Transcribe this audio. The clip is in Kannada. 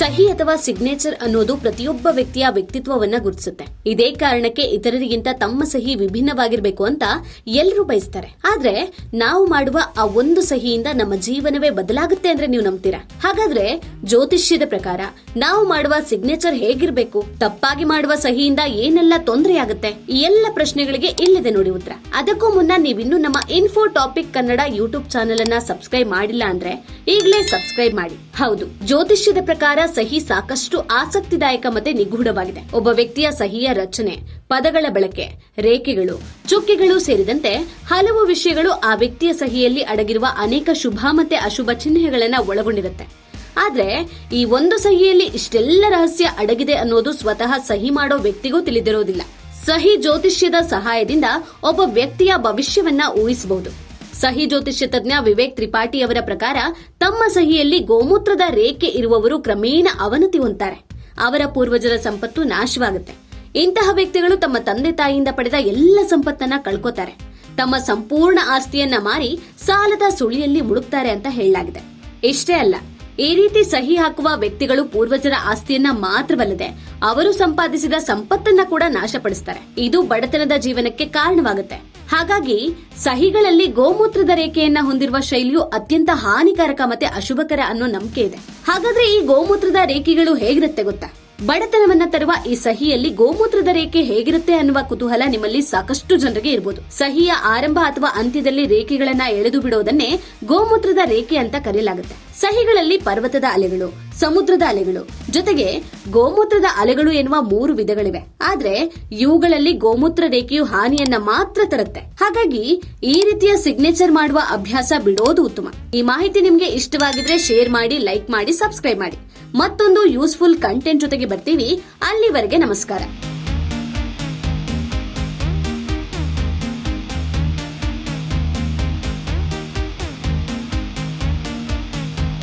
ಸಹಿ ಅಥವಾ ಸಿಗ್ನೇಚರ್ ಅನ್ನೋದು ಪ್ರತಿಯೊಬ್ಬ ವ್ಯಕ್ತಿಯ ವ್ಯಕ್ತಿತ್ವವನ್ನ ಗುರುತಿಸುತ್ತೆ. ಇದೇ ಕಾರಣಕ್ಕೆ ಇತರರಿಗಿಂತ ತಮ್ಮ ಸಹಿ ವಿಭಿನ್ನವಾಗಿರಬೇಕು ಅಂತ ಎಲ್ಲರೂ ಬಯಸ್ತಾರೆ. ಆದ್ರೆ ನಾವು ಮಾಡುವ ಆ ಒಂದು ಸಹಿಯಿಂದ ನಮ್ಮ ಜೀವನವೇ ಬದಲಾಗುತ್ತೆ ಅಂದ್ರೆ ನೀವು ನಂಬ್ತೀರಾ? ಹಾಗಾದ್ರೆ ಜ್ಯೋತಿಷ್ಯದ ಪ್ರಕಾರ ನಾವು ಮಾಡುವ ಸಿಗ್ನೇಚರ್ ಹೇಗಿರ್ಬೇಕು? ತಪ್ಪಾಗಿ ಮಾಡುವ ಸಹಿಯಿಂದ ಏನೆಲ್ಲ ತೊಂದರೆ ಆಗುತ್ತೆ ಈ ಎಲ್ಲ ಪ್ರಶ್ನೆಗಳಿಗೆ ಇಲ್ಲಿದೆ ನೋಡಿ ಉತ್ತರ. ಅದಕ್ಕೂ ಮುನ್ನ ನೀವಿನ್ನು ನಮ್ಮ info topic Kannada YouTube channel ಅನ್ನ ಸಬ್ಸ್ಕ್ರೈಬ್ ಮಾಡಿಲ್ಲ ಅಂದ್ರೆ ಈಗಲೇ ಸಬ್ಸ್ಕ್ರೈಬ್ ಮಾಡಿ. ಹೌದು, ಜ್ಯೋತಿಷ್ಯದ ಪ್ರಕಾರ ಸಹಿ ಸಾಕಷ್ಟು ಆಸಕ್ತಿದಾಯಕ ಮತ್ತೆ ನಿಗೂಢವಾಗಿದೆ. ಒಬ್ಬ ವ್ಯಕ್ತಿಯ ಸಹಿಯ ರಚನೆ, ಪದಗಳ ಬಳಕೆ, ರೇಖೆಗಳು, ಚುಕ್ಕೆಗಳು ಸೇರಿದಂತೆ ಹಲವು ವಿಷಯಗಳು ಆ ವ್ಯಕ್ತಿಯ ಸಹಿಯಲ್ಲಿ ಅಡಗಿರುವ ಅನೇಕ ಶುಭ ಮತ್ತೆ ಅಶುಭ ಚಿಹ್ನೆಗಳನ್ನ ಒಳಗೊಂಡಿರುತ್ತೆ. ಆದ್ರೆ ಈ ಒಂದು ಸಹಿಯಲ್ಲಿ ಇಷ್ಟೆಲ್ಲ ರಹಸ್ಯ ಅಡಗಿದೆ ಅನ್ನೋದು ಸ್ವತಃ ಸಹಿ ಮಾಡೋ ವ್ಯಕ್ತಿಗೂ ತಿಳಿದಿರೋದಿಲ್ಲ. ಸಹಿ ಜ್ಯೋತಿಷ್ಯದ ಸಹಾಯದಿಂದ ಒಬ್ಬ ವ್ಯಕ್ತಿಯ ಭವಿಷ್ಯವನ್ನ ಊಹಿಸಬಹುದು. ಸಹಿ ಜ್ಯೋತಿಷ್ಯ ತಜ್ಞ ವಿವೇಕ್ ತ್ರಿಪಾಠಿ ಅವರ ಪ್ರಕಾರ ತಮ್ಮ ಸಹಿಯಲ್ಲಿ ಗೋಮೂತ್ರದ ರೇಖೆ ಇರುವವರು ಕ್ರಮೇಣ ಅವನತಿ ಹೊಂತಾರೆ ಅವರ ಪೂರ್ವಜರ ಸಂಪತ್ತು ನಾಶವಾಗುತ್ತೆ. ಇಂತಹ ವ್ಯಕ್ತಿಗಳು ತಮ್ಮ ತಂದೆ ತಾಯಿಯಿಂದ ಪಡೆದ ಎಲ್ಲ ಸಂಪತ್ತನ್ನ ಕಳ್ಕೊತಾರೆ. ತಮ್ಮ ಸಂಪೂರ್ಣ ಆಸ್ತಿಯನ್ನ ಮಾರಿ ಸಾಲದ ಸುಳಿಯಲ್ಲಿ ಮುಳುಗ್ತಾರೆ ಅಂತ ಹೇಳಲಾಗಿದೆ. ಇಷ್ಟೇ ಅಲ್ಲ, ಈ ರೀತಿ ಸಹಿ ಹಾಕುವ ವ್ಯಕ್ತಿಗಳು ಪೂರ್ವಜರ ಆಸ್ತಿಯನ್ನ ಮಾತ್ರವಲ್ಲದೆ ಅವರು ಸಂಪಾದಿಸಿದ ಸಂಪತ್ತನ್ನ ಕೂಡ ನಾಶಪಡಿಸ್ತಾರೆ. ಇದು ಬಡತನದ ಜೀವನಕ್ಕೆ ಕಾರಣವಾಗುತ್ತೆ. ಹಾಗಾಗಿ ಸಹಿಗಳಲ್ಲಿ ಗೋಮೂತ್ರದ ರೇಖೆಯನ್ನ ಹೊಂದಿರುವ ಶೈಲಿಯು ಅತ್ಯಂತ ಹಾನಿಕಾರಕ ಮತ್ತೆ ಅಶುಭಕರ ಅನ್ನೋ ನಂಬಿಕೆ ಇದೆ. ಹಾಗಾದ್ರೆ ಈ ಗೋಮೂತ್ರದ ರೇಖೆಗಳು ಹೇಗಿರುತ್ತೆ ಗೊತ್ತಾ? ಬಡತನವನ್ನ ತರುವ ಈ ಸಹಿಯಲ್ಲಿ ಗೋಮೂತ್ರದ ರೇಖೆ ಹೇಗಿರುತ್ತೆ ಅನ್ನುವ ಕುತೂಹಲ ನಿಮ್ಮಲ್ಲಿ ಸಾಕಷ್ಟು ಜನರಿಗೆ ಇರಬಹುದು ಸಹಿಯ ಆರಂಭ ಅಥವಾ ಅಂತ್ಯದಲ್ಲಿ ರೇಖೆಗಳನ್ನ ಎಳೆದು ಬಿಡೋದನ್ನೇ ಗೋಮೂತ್ರದ ರೇಖೆ ಅಂತ ಕರೆಯಲಾಗುತ್ತೆ. ಸಹಿಗಳಲ್ಲಿ ಪರ್ವತದ ಅಲೆಗಳು, ಸಮುದ್ರದ ಅಲೆಗಳು, ಜೊತೆಗೆ ಗೋಮೂತ್ರದ ಅಲೆಗಳು ಎನ್ನುವ ಮೂರು ವಿಧಗಳಿವೆ. ಆದ್ರೆ ಇವುಗಳಲ್ಲಿ ಗೋಮೂತ್ರ ರೇಖೆಯು ಹಾನಿಯನ್ನ ಮಾತ್ರ ತರುತ್ತೆ. ಹಾಗಾಗಿ ಈ ರೀತಿಯ ಸಿಗ್ನೇಚರ್ ಮಾಡುವ ಅಭ್ಯಾಸ ಬಿಡೋದು ಉತ್ತಮ. ಈ ಮಾಹಿತಿ ನಿಮ್ಗೆ ಇಷ್ಟವಾಗಿದ್ರೆ ಶೇರ್ ಮಾಡಿ ಲೈಕ್ ಮಾಡಿ ಸಬ್ಸ್ಕ್ರೈಬ್ ಮಾಡಿ. ಮತ್ತೊಂದು ಯೂಸ್ಫುಲ್ ಕಂಟೆಂಟ್ ಜೊತೆಗೆ ಬರ್ತೀವಿ. ಅಲ್ಲಿವರೆಗೆ ನಮಸ್ಕಾರ.